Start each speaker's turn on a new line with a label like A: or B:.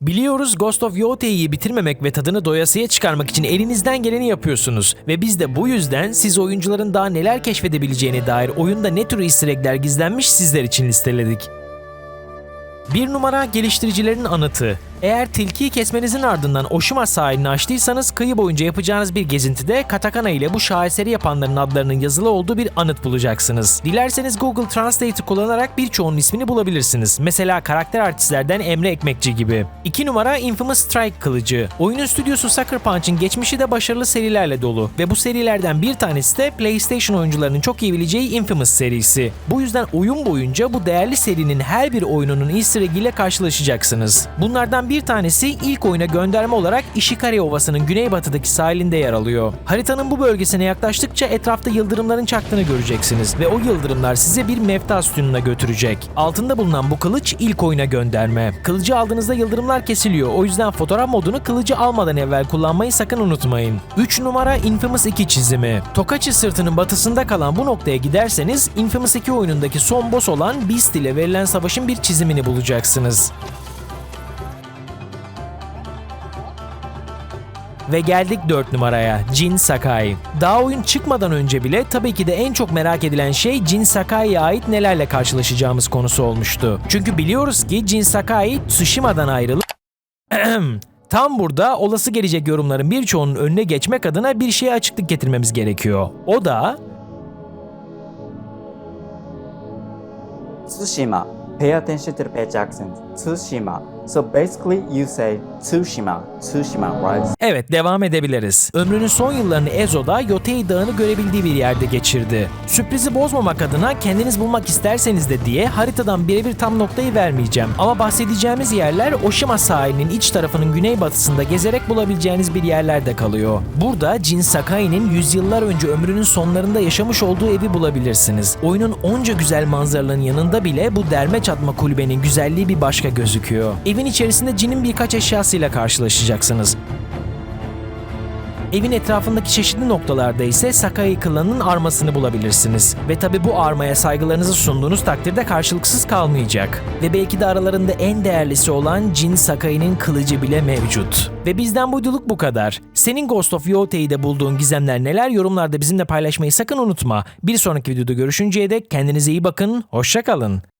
A: Biliyoruz Ghost of Yote'yi bitirmemek ve tadını doyasıya çıkarmak için elinizden geleni yapıyorsunuz. Ve biz de bu yüzden siz oyuncuların daha neler keşfedebileceğine dair oyunda ne tür easter egg'ler gizlenmiş sizler için listeledik. Bir numara geliştiricilerin anıtı. Eğer tilkiyi kesmenizin ardından Oshima sahilini açtıysanız kıyı boyunca yapacağınız bir gezintide katakana ile bu şaheseri yapanların adlarının yazılı olduğu bir anıt bulacaksınız. Dilerseniz Google Translate'i kullanarak birçoğunun ismini bulabilirsiniz. Mesela karakter artistlerden Emre Ekmekçi gibi. 2 numara Infamous Strike kılıcı. Oyunun stüdyosu Sucker Punch'ın geçmişi de başarılı serilerle dolu ve bu serilerden bir tanesi de PlayStation oyuncularının çok iyi bileceği Infamous serisi. Bu yüzden oyun boyunca bu değerli serinin her bir oyununun easter egg ile karşılaşacaksınız. Bunlardan bir tanesi ilk oyuna gönderme olarak Ishikari Ovası'nın güneybatıdaki sahilinde yer alıyor. Haritanın bu bölgesine yaklaştıkça etrafta yıldırımların çaktığını göreceksiniz ve o yıldırımlar size bir mefta sütununa götürecek. Altında bulunan bu kılıç ilk oyuna gönderme. Kılıcı aldığınızda yıldırımlar kesiliyor. O yüzden fotoğraf modunu kılıcı almadan evvel kullanmayı sakın unutmayın. 3 numara Infamous 2 çizimi. Tokachi sırtının batısında kalan bu noktaya giderseniz Infamous 2 oyunundaki son boss olan Beast ile verilen savaşın bir çizimini bulacaksınız. Ve geldik 4 numaraya Jin Sakai. Daha oyun çıkmadan önce bile tabii ki de en çok merak edilen şey Jin Sakai'ye ait nelerle karşılaşacağımız konusu olmuştu. Çünkü biliyoruz ki Jin Sakai Tsushima'dan ayrılıp Tam burada olası gelecek yorumların birçoğunun önüne geçmek adına bir şeye açıklık getirmemiz gerekiyor. O da
B: 対馬 Pay attention to the page accent. 対馬 So basically you say Tsushima, Tsushima, right?
A: Evet devam edebiliriz. Ömrünün son yıllarını Ezo'da Yotei Dağı'nı görebildiği bir yerde geçirdi. Sürprizi bozmamak adına kendiniz bulmak isterseniz de diye haritadan birebir tam noktayı vermeyeceğim. Ama bahsedeceğimiz yerler Oshima sahilinin iç tarafının güneybatısında gezerek bulabileceğiniz bir yerlerde kalıyor. Burada Jin Sakai'nin yüzyıllar önce ömrünün sonlarında yaşamış olduğu evi bulabilirsiniz. Oyunun onca güzel manzaraların yanında bile bu derme çatma kulübenin güzelliği bir başka gözüküyor. Evin içerisinde Jin'in birkaç eşyasıyla karşılaşacaksınız. Evin etrafındaki çeşitli noktalarda ise Sakai klanının armasını bulabilirsiniz. Ve tabi bu armaya saygılarınızı sunduğunuz takdirde karşılıksız kalmayacak. Ve belki de aralarında en değerlisi olan Jin Sakai'nin kılıcı bile mevcut. Ve bizden buyduluk bu kadar. Senin Ghost of Yote'de bulduğun gizemler neler yorumlarda bizimle paylaşmayı sakın unutma. Bir sonraki videoda görüşünceye dek kendinize iyi bakın, hoşça kalın.